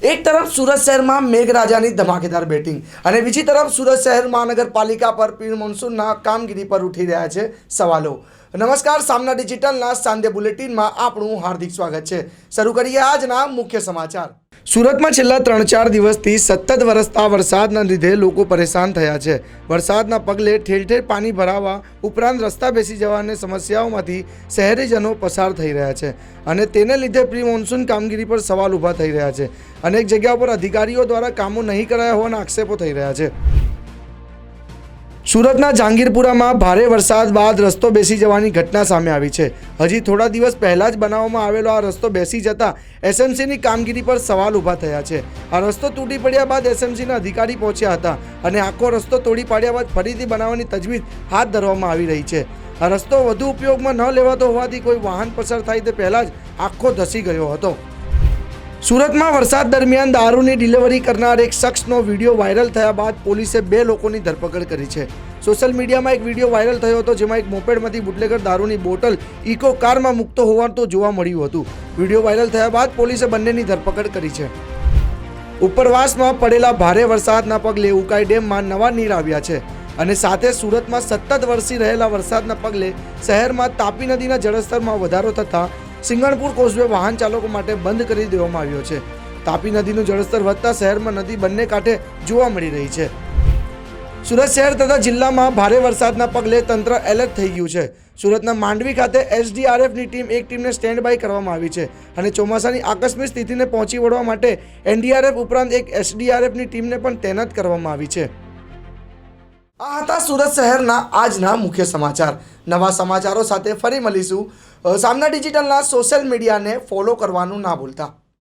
એક તરફ સુરત શહેરમાં મેઘરાજાની ધમાકેદાર બેટિંગ અને બીજી તરફ સુરત શહેર મહાનગરપાલિકા પર પીર મોન્સૂનના કામગીરી પર ઉઠી રહ્યા છે સવાલો. નમસ્કાર, સામના ડિજિટલના સાંજે બુલેટિનમાં આપણું હાર્દિક સ્વાગત છે. શરૂ કરીએ આજના મુખ્ય સમાચાર. સુરતમાં છેલ્લા ત્રણ ચાર દિવસથી સતત વરસતા વરસાદના લીધે લોકો પરેશાન થયા છે. વરસાદના પગલે ઠેર ઠેર પાણી ભરાવા ઉપરાંત રસ્તા બેસી જવાની સમસ્યાઓમાંથી શહેરીજનો પસાર થઈ રહ્યા છે અને તેને લીધે પ્રી મોન્સૂન કામગીરી પર સવાલ ઊભા થઈ રહ્યા છે. અનેક જગ્યા પર અધિકારીઓ દ્વારા કામો નહીં કરાયા હોવાના આક્ષેપો થઈ રહ્યા છે. સુરતના જહાંગીરપુરામાં ભારે વરસાદ બાદ રસ્તો બેસી જવાની ઘટના સામે આવી છે. હજી થોડા દિવસ પહેલાં જ બનાવવામાં આવેલો આ રસ્તો બેસી જતા એસએમસીની કામગીરી પર સવાલ ઊભા થયા છે. આ રસ્તો તૂટી પડ્યા બાદ એસએમસીના અધિકારી પહોંચ્યા હતા અને આખો રસ્તો તોડી પાડ્યા બાદ ફરીથી બનાવવાની તજવીજ હાથ ધરવામાં આવી રહી છે. આ રસ્તો વધુ ઉપયોગમાં ન લેવાતો હોવાથી કોઈ વાહન પસાર થાય તે પહેલાં જ આખો ધસી ગયો હતો. સુરતમાં વરસાદ દરમિયાન દારૂની ડિલિવરી કરનાર એક શખ્સનો વીડિયો વાયરલ થયા બાદ પોલીસે બે લોકોની ધરપકડ કરી છે. સોશિયલ મીડિયામાં એક વીડિયો વાયરલ થયો હતો જેમાં એક મોપેડમાંથી બુટલેગર દારૂની બોટલ ઇકો કારમાં મૂકતો હોવાનું જોવા મળ્યું હતું. વીડિયો વાયરલ થયા બાદ પોલીસે બંનેની ધરપકડ કરી છે. ઉપરવાસમાં પડેલા ભારે વરસાદના પગલે ઉકાઈ ડેમમાં નવા નીર આવ્યા છે અને સાથે સુરતમાં સતત વરસી રહેલા વરસાદના પગલે શહેરમાં તાપી નદીના જળસ્તરમાં વધારો થતાં સિંગણપુર કોઝવે વાહન ચાલકો માટે બંધ કરી દેવામાં આવ્યો છે. તાપી નદીનું જળસ્તર વધતા શહેરમાં નદી બંને કાંઠે જોવા મળી રહી છે. સુરત શહેર તથા જિલ્લામાં ભારે વરસાદના પગલે તંત્ર એલર્ટ થઈ ગયું છે. સુરતના માંડવી ખાતે એસડીઆરએફની ટીમ એક ટીમને સ્ટેન્ડ બાય કરવામાં આવી છે અને ચોમાસાની આકસ્મિક સ્થિતિને પહોંચી વળવા માટે એનડીઆરએફ ઉપરાંત એક એસડીઆરએફની ટીમને પણ તૈનાત કરવામાં આવી છે. આ હતા સુરત શહેરના આજના મુખ્ય સમાચાર. નવા સમાચારો સાથે ફરી મળીશું. સામના ડિજિટલના સોશિયલ મીડિયાને ફોલો કરવાનું ના ભૂલતા.